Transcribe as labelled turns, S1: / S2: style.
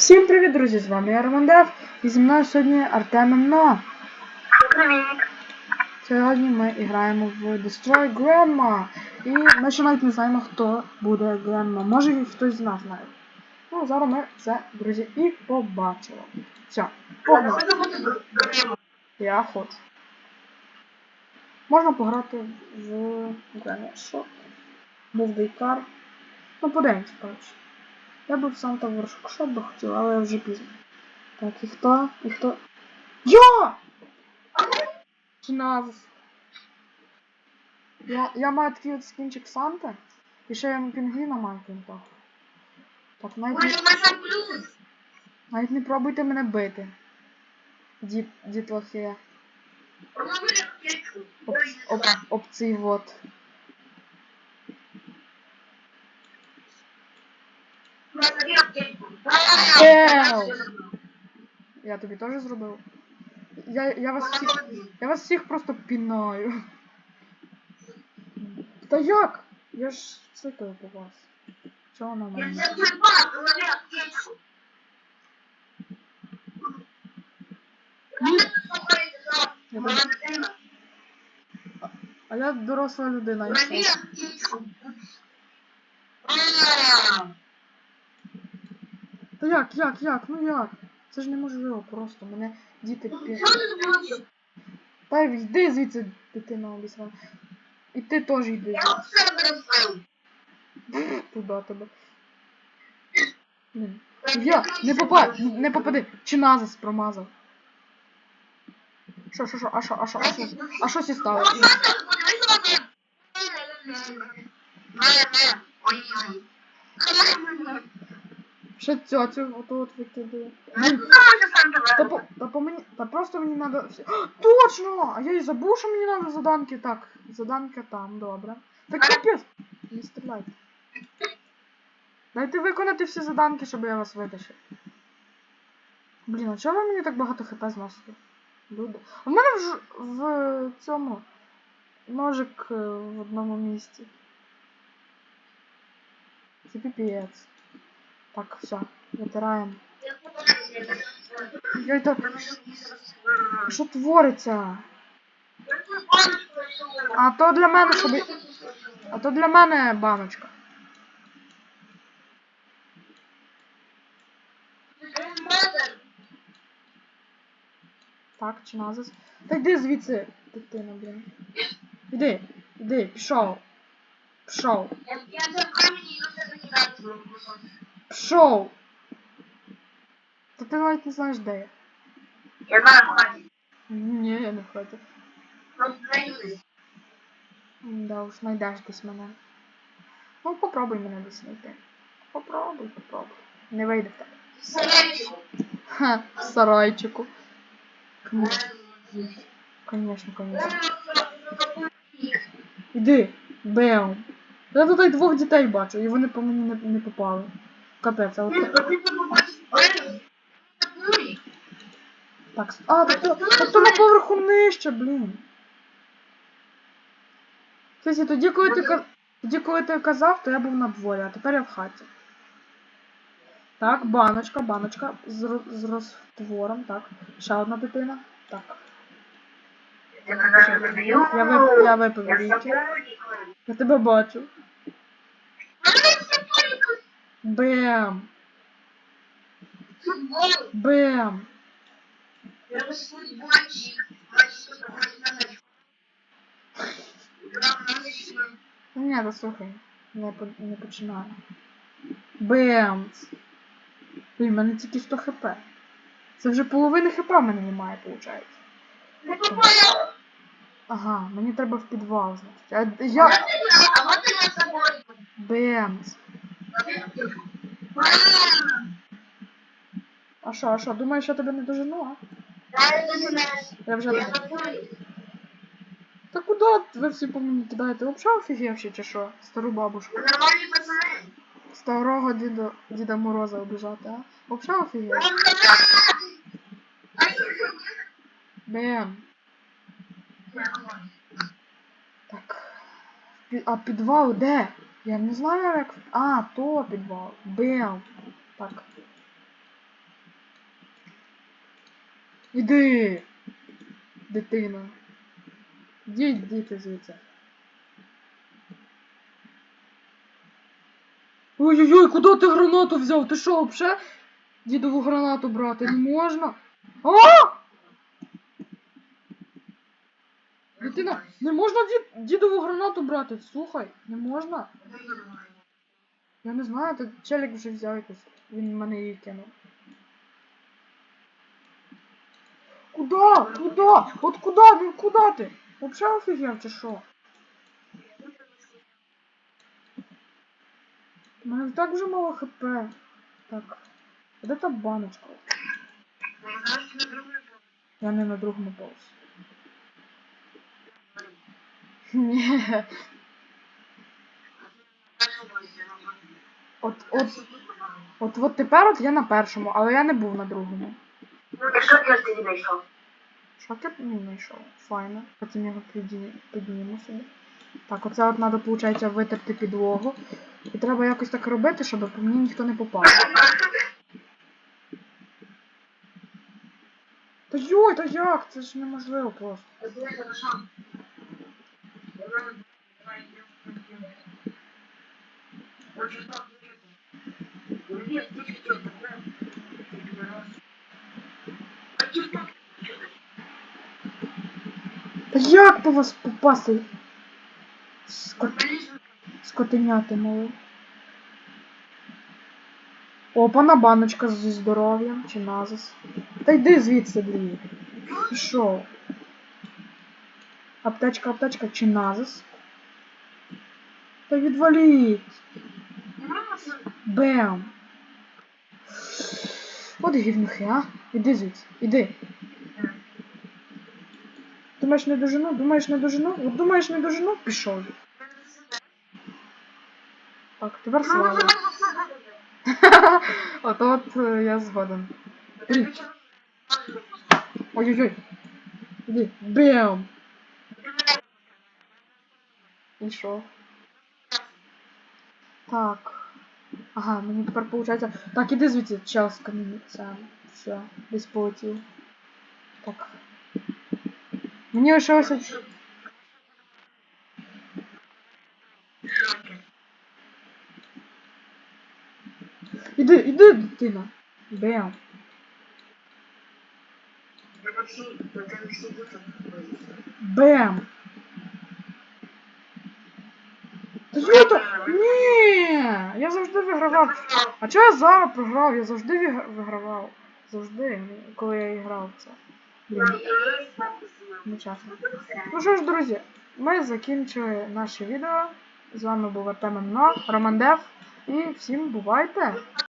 S1: Всім привіт, друзі! З вами я Романдев і зі мною сьогодні Артем МНО.
S2: Привіт.
S1: Сьогодні ми граємо в Destroy Grandma. І ми ще навіть не знаємо, хто буде Grandma. Може і хтось з нас знає. Ну, зараз ми це, друзі, і побачимо. Все, погнали. Я хочу. Можна пограти в Grandma Shop. Був Дейкар. Ну, подивимось, коротше. Я би в Санта Воркшоп би хотів, але вже пізно. Так, і хто? І хто? Йо! Чи? Я, я маю такий от скінчик Санта. І ще я пінгвіна маю крім. Так, навіть
S2: Може, можна плюс?
S1: навіть не пробуйте мене бити. Дід, дітлахи. Об, об, об цей вот. Я тобі теж зробив. Я, я вас всіх. Я вас всіх просто пінаю. Та як? Я ж цикаю по вас. Чого на
S2: Я
S1: мене? Я. А я доросла людина і
S2: Пробуй
S1: все.
S2: аптечку. А,
S1: Та як, як, як? Ну як? Це ж неможливо просто. Мене діти пі... Та йди звідси, дитина обісрана. І ти теж йди.
S2: Я от себе розбив.
S1: Тебе. Блін. Я, не попад, не попади. Чи назис промазав. Що, що, що, а що, а що, а що, а що сі стало? Ще цьоцю ото от викидає. Блін, Та, по, та, по мені, та просто мені надо... Точно! А я і забув, що мені надо заданки. Так, заданка там, добре. Так капець! Не стріляйте. Дайте виконати всі заданки, щоб я вас витащив. Блін, а чого ви мені так багато хп зносите? Люди. У мене в, в цьому ножик е, в одному місці. Це піпець. Так, все, витираємо. Я так. Що твориться? А то для мене, щоб. А то для мене баночка. Так, чи назис? Та йди звідси, дитина, блін. Іди, іди, пішов. Пішов. Пішов. Та ти навіть не знаєш, де я.
S2: Я знаю, хватит.
S1: Ні, я не хочу. Да уж знайдеш десь мене. Ну, попробуй мене десь знайти. Попробуй, попробуй. Не вийде в тебе. Ха, в сарайчику. Конечно, конечно, конечно. Іди, бем. Я тут двох дітей бачу, і вони по мені не, не попали. Капець, а от так. А, так то, то на поверху нижче, блін. Кстати, тоді, коли ти тоді, коли ти казав, то я був на дворі, а тепер я в хаті. Так, баночка, баночка з, з розтвором, так. Ще одна дитина. Так. Я, я випив ліки. Я тебе бачу. Бем! Бем! Ну, Ні, да слухай. Не, не починаю. Бемц! Блін, в мене тільки 100 хп. Це вже половини хп в мене немає, виходить. Ага, мені треба в підвал, значить. А я. Бемц! А що, а що, думаєш, я тебе не дожену, а? Я вже. Та куди ви всі по мені кидаєте? Взагалі офігевші чи що? Стару бабушку.
S2: Нормальні пацани.
S1: Старого діда, діда Мороза обіжати, а? Взагалі офігев. Бем. Так. А підвал де? Я не знаю, як... А, то підвал. Бел. Так. Іди! Дитина. Йдіть, діти звідси. Ой-ой-ой, куди ти гранату взяв? Ти що, взагалі? Дідову гранату брати не можна? А! Дитина, не можна дід, дідову гранату брати, слухай, не можна. Я не знаю, та челік вже взяв якусь. Він мене її кинув. Куда? Куда? От куда? Ну куда ти? Вообще офігел чи що? У мене так вже мало хп. Так. Де та баночка? Я не на другому полосі. От, от, от, от тепер от я на першому, але я не був на другому.
S2: Ну, так що я ж тоді знайшов?
S1: Шокер не знайшов. Файно. Потім його підні- підніму собі. Так, оце от треба, виходить, витерти підлогу. І треба якось так робити, щоб по мені ніхто не попав. Та йой, та як? Це ж неможливо просто. Та як по вас попасти? Скот... Скотиняти мали. Опана баночка зі здоров'ям чи назис. Та йди звідси, блін. Пішов. Аптечка, аптечка чи назис. Та відваліть. Бем. От гівнюхи, а? Іди звідси, іди. Думаєш не дожину? Думаєш не дожину? От думаєш не дожину? Пішов. Так, тепер слава. От от е, я згоден. Ой-ой-ой. Іди. Бем. І що? Так. Ага, мені тепер виходить. Так, іди звідси, час камінцем. Все, десь полетів. Так. Мені лишилося. Іди, іди, дитина. Бем. Бем. Та? Ні! Я завжди вигравав. А чого я зараз програв? Я завжди вигравав. Завжди, коли я грав це. Блін. Ну що ж, друзі, ми закінчили наше відео. З вами був Артем Мно, Роман Дев. І всім бувайте!